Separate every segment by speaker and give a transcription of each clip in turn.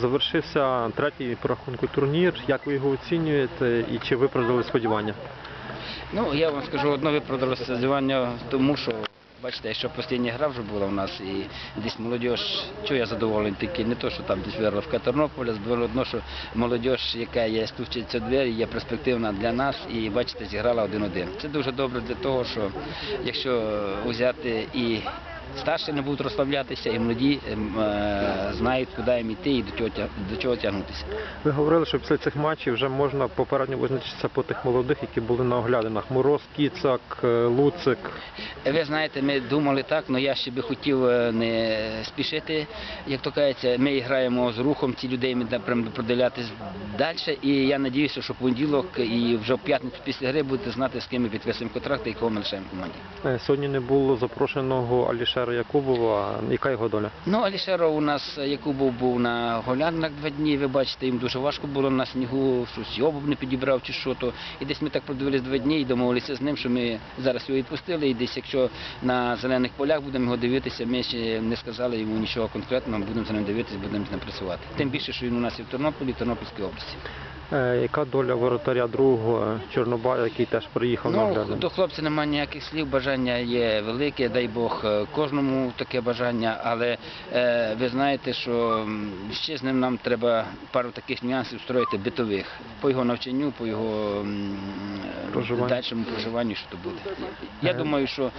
Speaker 1: Завершився третій по рахунку турнір. Як ви його оцінюєте і чи виправдали сподівання?
Speaker 2: Ну, я вам скажу, одно виправдало сподівання, тому що, бачите, що постійна гра вже була у нас, і десь молодь, що я задоволений тільки не то, що там десь Верловка Тернополя, здобуло одно, що молодь, яка є стучиться двері, є перспективна для нас, і бачите, зіграла один-один. Це дуже добре для того, що якщо взяти і старші не будуть розслаблятися, і молоді ем, е, знають, куди їм йти і до чого, до чого тягнутися.
Speaker 1: Ви говорили, що після цих матчів вже можна попередньо визначитися по тих молодих, які були на оглядинах. Мороз, Кіцак, е, Луцик.
Speaker 2: Ви знаєте, ми думали так, але я ще би хотів е, не спішити. Як то кажеться, ми граємо з рухом, ці людей ми будемо продивлятись далі. І я сподіваюся, що в понеділок і вже в п'ятницю після гри будете знати, з ким ми підписуємо контракти і кого ми лишаємо в команді.
Speaker 1: Е, Сьогодні не було запрошеного Алішера Якубова. Яка його доля?
Speaker 2: Ну, Алішеров у нас Якубов був на голянах два дні. Ви бачите, їм дуже важко було на снігу, щось обув не підібрав чи що то. І десь ми так продивились два дні і домовилися з ним, що ми зараз його відпустили. І десь, якщо на зелених полях будемо його дивитися, ми ще не сказали йому нічого конкретного, будемо за ним дивитися, будемо з ним працювати. Тим більше, що він у нас і в Тернополі, і в Тернопільській області.
Speaker 1: Е, Яка доля воротаря другого е, Чорнобая, який теж приїхав на
Speaker 2: Ну, до хлопця немає ніяких слів, бажання є велике, дай Бог е, кожному таке бажання, але е, ви знаєте, що ще з ним нам треба пару таких нюансів строїти битових по його навчанню, по його м,
Speaker 1: Проживанню.
Speaker 2: дальшому проживанню, що то буде. Я
Speaker 1: Ага.
Speaker 2: думаю, що е,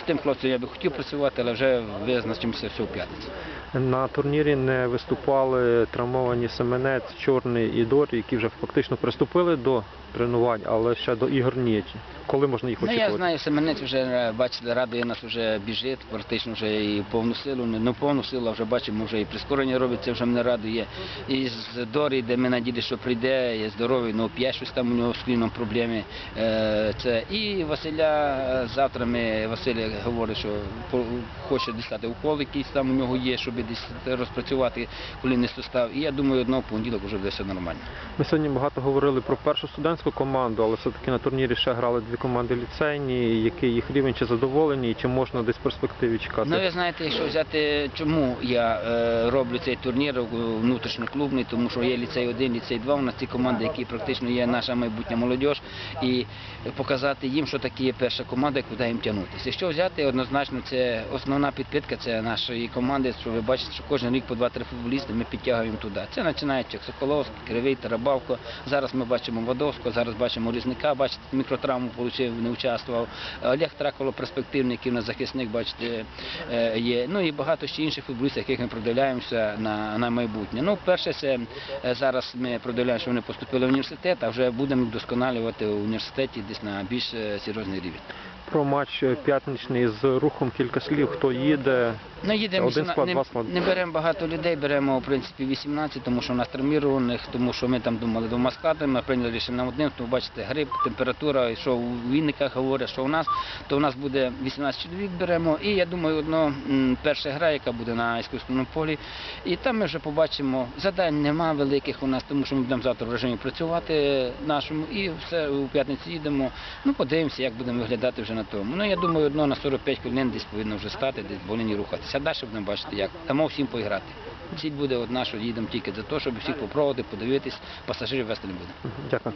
Speaker 2: з тим хлопцем я би хотів працювати, але вже визначимося все в п'ятницю.
Speaker 1: На турнірі не виступали травмовані Семенець, Чорний і Дорі, які вже фактично приступили до тренувань, але ще до ігор ні. Коли можна їх
Speaker 2: Ну, я знаю, Семенець вже, е, бачите, радує нас вже біжить, практично вже і повну силу, не ну, повну силу, а вже бачимо, вже і прискорення робить, це вже мене радує. І з Дорі, де ми наділи, що прийде, є здоровий, ну п'ять щось там у нього з кліном проблеми. Е, це. І Василя, е, завтра ми, Василь говорить, що хоче дістати укол якийсь там у нього є, щоб десь розпрацювати колінний сустав. І я думаю, одного понеділок вже буде все нормально.
Speaker 1: Ми сьогодні багато говорили про першу студентську команду, але все-таки на турнірі ще грали дві команди ліцейні. Який їх рівень чи задоволені, і чи можна десь в перспективі чекати?
Speaker 2: Ну, ви знаєте, якщо взяти, чому я е, роблю цей турнір е, внутрішньоклубний, тому що є ліцей 1, ліцей 2, у нас ці команди, які практично є наша майбутня молодь, і показати їм, що таке є перша команда, куди їм тягнутися. Якщо взяти, однозначно, це основна підпитка це нашої команди, що ви бачите, що кожен рік по 2-3 футболісти ми підтягуємо туди. Це починаючи Соколовський, Кривий, Тарабавко. Зараз ми бачимо Водовського, зараз бачимо Різника, бачите, мікротравму отримав, не участвував. Олег Траколо перспективний, який у нас захисник, бачите, е, є. Ну і багато ще інших футболістів, яких ми продивляємося на, на майбутнє. Ну, перше, це е, зараз ми продивляємо, що вони поступили в університет, а вже будемо вдосконалювати в університеті десь на більш е, серйозний рівень.
Speaker 1: Про матч п'ятничний з рухом кілька слів. Хто їде?
Speaker 2: Ну, їдемо
Speaker 1: Один склад,
Speaker 2: не,
Speaker 1: два склади.
Speaker 2: не беремо багато людей, беремо в принципі 18, тому що у нас травмірованих, тому що ми там думали двома складами, ми прийняли рішення на одним, тому бачите, грип, температура, і що у Вінниках говорять, що у нас, то у нас буде 18 чоловік беремо. І я думаю, одно перша гра, яка буде на іскусственному полі. І там ми вже побачимо. Задань нема великих у нас, тому що ми будемо завтра в режимі працювати нашому і все у п'ятницю їдемо. Ну, подивимося, як будемо виглядати вже на тому. Ну я думаю, одно на 45 хвилин десь повинно вже стати, десь болені рухатися. А далі будемо бачити, як дамо всім поіграти. Ціль буде одна, що їдемо тільки за те, щоб всіх попробувати, подивитись, пасажирів вести не буде.
Speaker 1: Дякую.